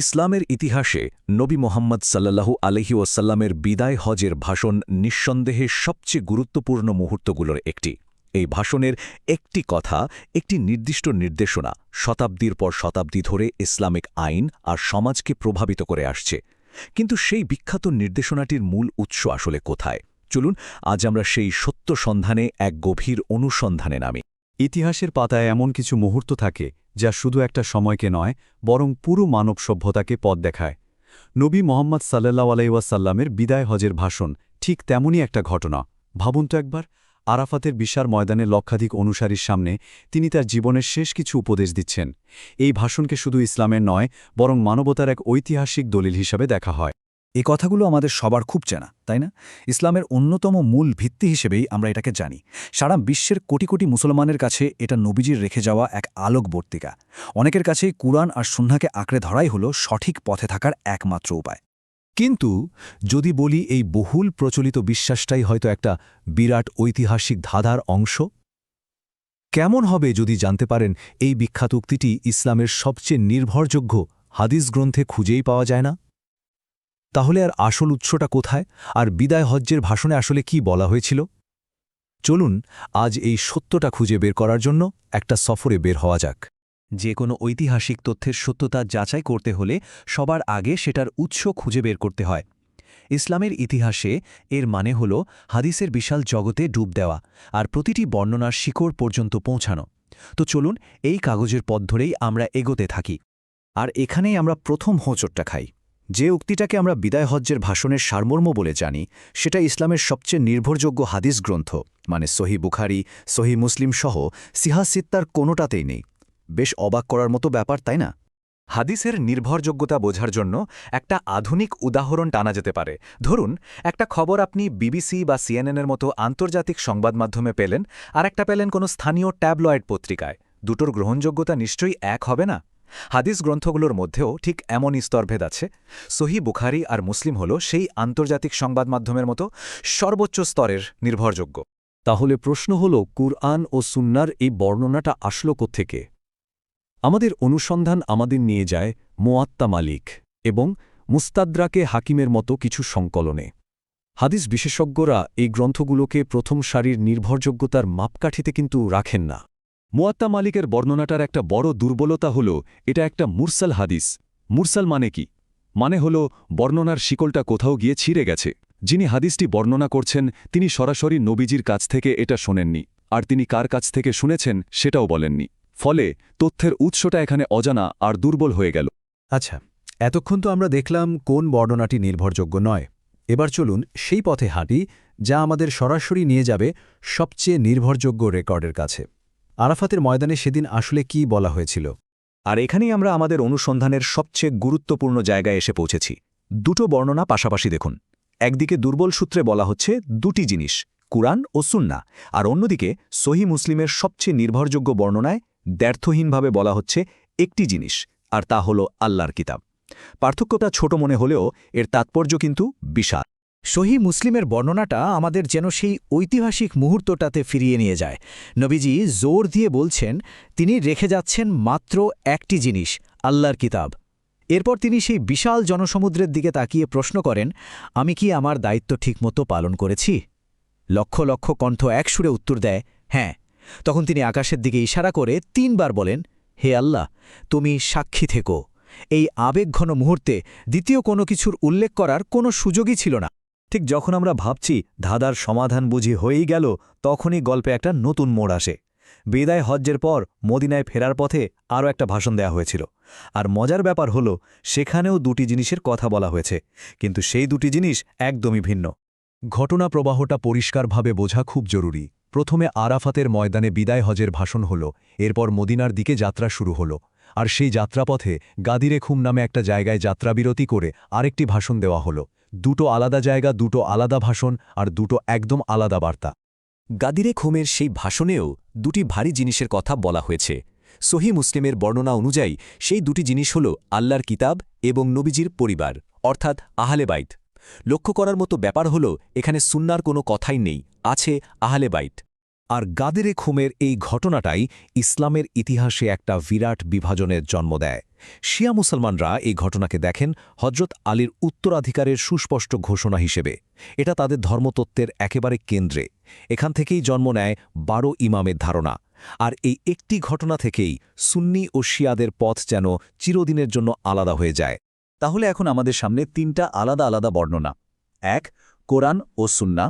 ইসলামের ইতিহাসে নবী মোহাম্মদ সাল্লাল্লাহু আলহি ওয়াসাল্লামের বিদায় হজের ভাষণ নিঃসন্দেহে সবচেয়ে গুরুত্বপূর্ণ মুহূর্তগুলোর একটি। এই ভাষণের একটি কথা, একটি নির্দিষ্ট নির্দেশনা শতাব্দীর পর শতাব্দী ধরে ইসলামিক আইন আর সমাজকে প্রভাবিত করে আসছে। কিন্তু সেই বিখ্যাত নির্দেশনাটির মূল উৎস আসলে কোথায়? চলুন, আজ আমরা সেই সত্য সন্ধানে এক গভীর অনুসন্ধানে নামি। ইতিহাসের পাতায় এমন কিছু মুহূর্ত থাকে যা শুধু একটা সময়কে নয়, বরং পুরো মানব সভ্যতাকে পথ দেখায়। নবী মোহাম্মদ সাল্লাহ আলাইসাল্লামের বিদায় হজের ভাষণ ঠিক তেমনই একটা ঘটনা। ভাবুন তো একবার, আরাফাতের বিশার ময়দানে লক্ষাধিক অনুসারীর সামনে তিনি তার জীবনের শেষ কিছু উপদেশ দিচ্ছেন। এই ভাষণকে শুধু ইসলামের নয়, বরং মানবতার এক ঐতিহাসিক দলিল হিসাবে দেখা হয়। এই কথাগুলো আমাদের সবার খুব চেনা, তাই না? ইসলামের অন্যতম মূল ভিত্তি হিসেবেই আমরা এটাকে জানি। সারা বিশ্বের কোটি কোটি মুসলমানের কাছে এটা নবীজির রেখে যাওয়া এক আলোকবর্তিকা। অনেকের কাছেই কুরআন আর সুন্নাকে আঁকড়ে ধরাই হলো সঠিক পথে থাকার একমাত্র উপায়। কিন্তু যদি বলি এই বহুল প্রচলিত বিশ্বাসটাই হয়তো একটা বিরাট ঐতিহাসিক ধাঁধার অংশ? কেমন হবে যদি জানতে পারেন এই বিখ্যাত উক্তিটি ইসলামের সবচেয়ে নির্ভরযোগ্য হাদিস গ্রন্থে খুঁজেই পাওয়া যায় না? তাহলে আর আসল উৎসটা কোথায়? আর বিদায় হজ্জের ভাষণে আসলে কি বলা হয়েছিল? চলুন, আজ এই সত্যটা খুঁজে বের করার জন্য একটা সফরে বের হওয়া যাক। যে কোনো ঐতিহাসিক তথ্যের সত্যতা যাচাই করতে হলে সবার আগে সেটার উৎস খুঁজে বের করতে হয়। ইসলামের ইতিহাসে এর মানে হল হাদিসের বিশাল জগতে ডুব দেওয়া আর প্রতিটি বর্ণনার শিকড় পর্যন্ত পৌঁছানো। তো চলুন, এই কাগজের পথ ধরেই আমরা এগোতে থাকি। আর এখানেই আমরা প্রথম হোঁচটটা খাই। যে উক্তিটাকে আমরা বিদায় হজ্জের ভাষণের সারমর্ম বলে জানি, সেটা ইসলামের সবচেয়ে নির্ভরযোগ্য হাদিস গ্রন্থ মানে সহি বুখারি, সহি মুসলিম সহ সিহাসিত্তার কোনোটাতেই নেই। বেশ অবাক করার মতো ব্যাপার, তাই না? হাদিসের নির্ভরযোগ্যতা বোঝার জন্য একটা আধুনিক উদাহরণ টানা যেতে পারে। ধরুন, একটা খবর আপনি বিবিসি বা সিএনএনের মতো আন্তর্জাতিক সংবাদ মাধ্যমে পেলেন, আর একটা পেলেন কোনো স্থানীয় ট্যাবলয়েড পত্রিকায়। দুটোর গ্রহণযোগ্যতা নিশ্চয়ই এক হবে না? হাদিস গ্রন্থগুলোর মধ্যেও ঠিক এমনই স্তরভেদ আছে। সহি বুখারি আর মুসলিম হল সেই আন্তর্জাতিক সংবাদ মাধ্যমের মতো সর্বোচ্চ স্তরের নির্ভরযোগ্য। তাহলে প্রশ্ন হল, কুরআন ও সুন্নার এই বর্ণনাটা আসলো থেকে আমাদের অনুসন্ধান আমাদের নিয়ে যায় মোয়াত্তা মালিক এবং মুস্তাদ্রাকে হাকিমের মতো কিছু সংকলনে। হাদিস বিশেষজ্ঞরা এই গ্রন্থগুলোকে প্রথম সারির নির্ভরযোগ্যতার মাপকাঠিতে কিন্তু রাখেন না। মোয়াত্তা মালিকের বর্ণনাটার একটা বড় দুর্বলতা হল, এটা একটা মুরসাল হাদিস। মুরসাল মানে কি? মানে হল, বর্ণনার শিকলটা কোথাও গিয়ে ছিঁড়ে গেছে। যিনি হাদিসটি বর্ণনা করছেন, তিনি সরাসরি নবীজির কাছ থেকে এটা শোনেননি, আর তিনি কার কাছ থেকে শুনেছেন, সেটাও বলেননি। ফলে, তথ্যের উৎসটা এখানে অজানা আর দুর্বল হয়ে গেল। আচ্ছা এতক্ষণ তো আমরা দেখলাম কোন বর্ণনাটি নির্ভরযোগ্য নয়। এবার চলুন সেই পথে হাঁটি, যা আমাদের সরাসরি নিয়ে যাবে সবচেয়ে নির্ভরযোগ্য রেকর্ডের কাছে। আরাফাতের ময়দানে সেদিন আসলে কি বলা হয়েছিল? আর এখানেই আমরা আমাদের অনুসন্ধানের সবচেয়ে গুরুত্বপূর্ণ জায়গায় এসে পৌঁছেছি। দুটো বর্ণনা পাশাপাশি দেখুন। একদিকে দুর্বল সূত্রে বলা হচ্ছে, দুটি জিনিস, কুরআন ও সুন্না। আর অন্যদিকে সহি মুসলিমের সবচেয়ে নির্ভরযোগ্য বর্ণনায় দ্ব্যর্থহীনভাবে বলা হচ্ছে, একটি জিনিস, আর তা হল আল্লাহর কিতাব। পার্থক্যটা ছোট মনে হলেও এর তাৎপর্য কিন্তু বিশাল। সহি মুসলিমের বর্ণনাটা আমাদের যেন সেই ঐতিহাসিক মুহূর্তটাতে ফিরিয়ে নিয়ে যায়। নবীজি জোর দিয়ে বলছেন, তিনি রেখে যাচ্ছেন মাত্র একটি জিনিস, আল্লাহর কিতাব। এরপর তিনি সেই বিশাল জনসমুদ্রের দিকে তাকিয়ে প্রশ্ন করেন, আমি কি আমার দায়িত্ব ঠিকমতো পালন করেছি? লক্ষ লক্ষ কণ্ঠ একসুরে উত্তর দেয় হ্যাঁ। তখন তিনি আকাশের দিকে ইশারা করে তিনবার বলেন, হে আল্লাহ, তুমি সাক্ষী থেকো। এই আবেগঘন মুহূর্তে দ্বিতীয় কোনো কিছুর উল্লেখ করার কোনো সুযোগই ছিল না। ঠিক যখন আমরা ভাবছি ধাঁধার সমাধান বুঝি হয়েই গেল, তখনই গল্পে একটা নতুন মোড় আসে। বেদায় হজ্জের পর মদিনায় ফেরার পথে আরও একটা ভাষণ দেয়া হয়েছিল। আর মজার ব্যাপার হল, সেখানেও দুটি জিনিসের কথা বলা হয়েছে, কিন্তু সেই দুটি জিনিস একদমই ভিন্ন। ঘটনা প্রবাহটা পরিষ্কারভাবে বোঝা খুব জরুরি। প্রথমে আরাফাতের ময়দানে বিদায় হজের ভাষণ হল, এরপর মদিনার দিকে যাত্রা শুরু হল। আর সেই যাত্রাপথে গাদিরে খুম নামে একটা জায়গায় যাত্রাবিরতি করে আরেকটি ভাষণ দেওয়া হল। দুটো আলাদা জায়গা, দুটো আলাদা ভাষণ আর দুটো একদম আলাদা বার্তা। গাদিরে খুমের সেই ভাষণেও দুটি ভারী জিনিসের কথা বলা হয়েছে। সহি মুসলিমের বর্ণনা অনুযায়ী সেই দুটি জিনিস হল আল্লাহর কিতাব এবং নবীজির পরিবার, অর্থাৎ আহলে বাইত। লক্ষ্য করার মতো ব্যাপার হল এখানে সুন্নার কোনো কথাই নেই, আছে আহলে বাইত। আর গাদেরে খুমের এই ঘটনাটাই ইসলামের ইতিহাসে একটা বিরাট বিভাজনের জন্ম দেয়। শিয়া মুসলমানরা এই ঘটনাকে দেখেন হজরত আলীর উত্তরাধিকারের সুস্পষ্ট ঘোষণা হিসেবে। এটা তাদের ধর্মতত্ত্বের একেবারে কেন্দ্রে। এখান থেকেই জন্ম নেয় বারো ইমামের ধারণা। আর এই একটি ঘটনা থেকেই সুন্নি ও শিয়াদের পথ যেন চিরদিনের জন্য আলাদা হয়ে যায়। তাহলে এখন আমাদের সামনে তিনটা আলাদা আলাদা বর্ণনা। এক, কোরআন ও সুন্না।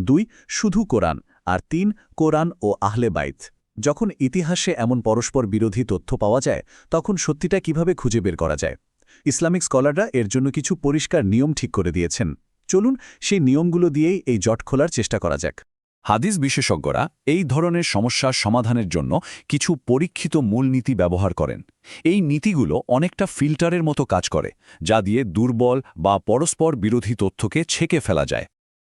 দুই, শুধু কোরআন। আর তিন, কোরআন ও আহলে বাইত। যখন ইতিহাসে এমন পরস্পর বিরোধী তথ্য পাওয়া যায়, তখন সত্যিটা কীভাবে খুঁজে বের করা যায়? ইসলামিক স্কলাররা এর জন্য কিছু পরিষ্কার নিয়ম ঠিক করে দিয়েছেন। চলুন সেই নিয়মগুলো দিয়েই এই জট খোলার চেষ্টা করা যাক। হাদিস বিশেষজ্ঞরা এই ধরনের সমস্যার সমাধানের জন্য কিছু পরীক্ষিত মূলনীতি ব্যবহার করেন। এই নীতিগুলো অনেকটা ফিল্টারের মতো কাজ করে, যা দিয়ে দুর্বল বা পরস্পর বিরোধী তথ্যকে ছেকে ফেলা যায়।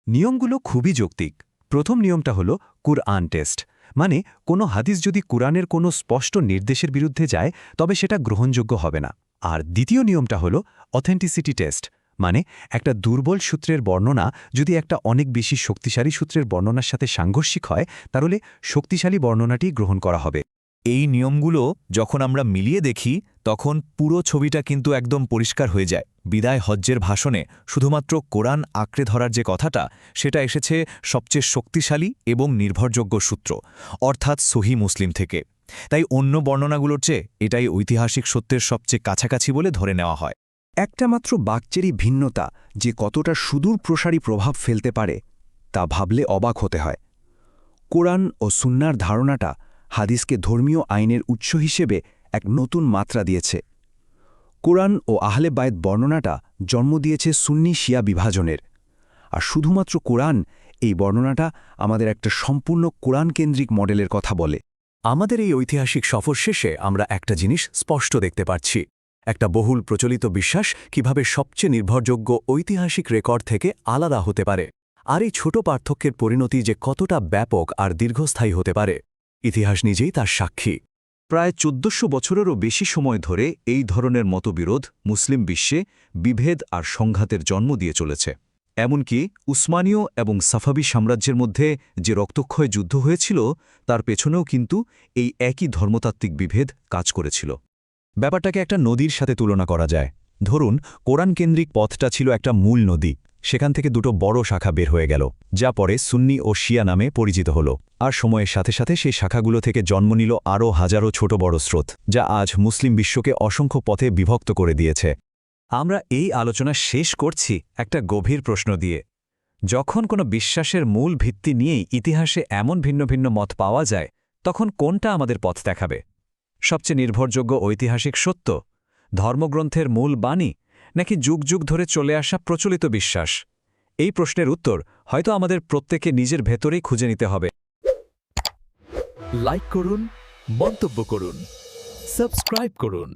নিয়মগুলো খুবই যৌক্তিক। প্রথম নিয়মটা হল কুরআন টেস্ট। মানে কোনো হাদিস যদি কুরআনের কোনো স্পষ্ট নির্দেশের বিরুদ্ধে যায়, তবে সেটা গ্রহণযোগ্য হবে না। আর দ্বিতীয় নিয়মটা হল অথেন্টিসিটি টেস্ট। মানে একটা দুর্বল সূত্রের বর্ণনা যদি একটা অনেক বেশি শক্তিশালী সূত্রের বর্ণনার সাথে সাংঘর্ষিক হয়, তাহলে শক্তিশালী বর্ণনাটি গ্রহণ করা হবে। এই নিয়মগুলো যখন আমরা মিলিয়ে দেখি, তখন পুরো ছবিটা কিন্তু একদম পরিষ্কার হয়ে যায়। বিদায় হজ্জের ভাষণে শুধুমাত্র কোরআন আঁকড়ে ধরার যে কথাটা, সেটা এসেছে সবচেয়ে শক্তিশালী এবং নির্ভরযোগ্য সূত্র, অর্থাৎ সহি মুসলিম থেকে। তাই অন্য বর্ণনাগুলোর চেয়ে এটাই ঐতিহাসিক সত্যের সবচেয়ে কাছাকাছি বলে ধরে নেওয়া হয়। একটা মাত্র বাক্যেরই ভিন্নতা যে কতটা সুদূর প্রসারী প্রভাব ফেলতে পারে, তা ভাবলে অবাক হতে হয়। কোরআন ও সুন্নার ধারণাটা হাদিসকে ধর্মীয় আইনের উৎস হিসেবে এক নতুন মাত্রা দিয়েছে। কোরআন ও আহলে বায়েত বর্ণনাটা জন্ম দিয়েছে সুন্নি শিয়া বিভাজনের। আর শুধুমাত্র কোরআন, এই বর্ণনাটা আমাদের একটা সম্পূর্ণ কোরআনকেন্দ্রিক মডেলের কথা বলে। আমাদের এই ঐতিহাসিক সফর শেষে আমরা একটা জিনিস স্পষ্ট দেখতে পাচ্ছি। একটা বহুল প্রচলিত বিশ্বাস কীভাবে সবচেয়ে নির্ভরযোগ্য ঐতিহাসিক রেকর্ড থেকে আলাদা হতে পারে। আর এই ছোট পার্থক্যের পরিণতি যে কতটা ব্যাপক আর দীর্ঘস্থায়ী হতে পারে ইতিহাস নিজেই তার সাক্ষী। প্রায় চোদ্দশো বছরেরও বেশি সময় ধরে এই ধরনের মতবিরোধ মুসলিম বিশ্বে বিভেদ আর সংঘাতের জন্ম দিয়ে চলেছে। এমনকি উসমানীয় এবং সাফাবি সাম্রাজ্যের মধ্যে যে রক্তক্ষয় যুদ্ধ হয়েছিল, তার পেছনেও কিন্তু এই একই ধর্মতাত্ত্বিক বিভেদ কাজ করেছিল। ব্যাপারটাকে একটা নদীর সাথে তুলনা করা যায়। ধরুন, কোরআনকেন্দ্রিক পথটা ছিল একটা মূল নদী। সেখান থেকে দুটো বড় শাখা বের হয়ে গেল, যা পরে সুন্নি ও শিয়া নামে পরিচিত হল। আর সময়ের সাথে সাথে সেই শাখাগুলো থেকে জন্ম নিল আরও হাজারো ছোট বড় স্রোত, যা আজ মুসলিম বিশ্বকে অসংখ্য পথে বিভক্ত করে দিয়েছে। আমরা এই আলোচনা শেষ করছি একটা গভীর প্রশ্ন দিয়ে। যখন কোনো বিশ্বাসের মূল ভিত্তি নিয়েই ইতিহাসে এমন ভিন্ন ভিন্ন মত পাওয়া যায়, তখন কোনটা আমাদের পথ দেখাবে? সবচেয়ে নির্ভরযোগ্য ঐতিহাসিক সত্য, ধর্মগ্রন্থের মূল বাণী নাকি যুগ যুগ ধরে চলে আসা প্রচলিত বিশ্বাস? এই প্রশ্নের উত্তর হয়তো আমাদের প্রত্যেকে নিজের ভেতরেই খুঁজে নিতে হবে। লাইক করুন, মন্তব্য করুন সাবস্ক্রাইব করুন।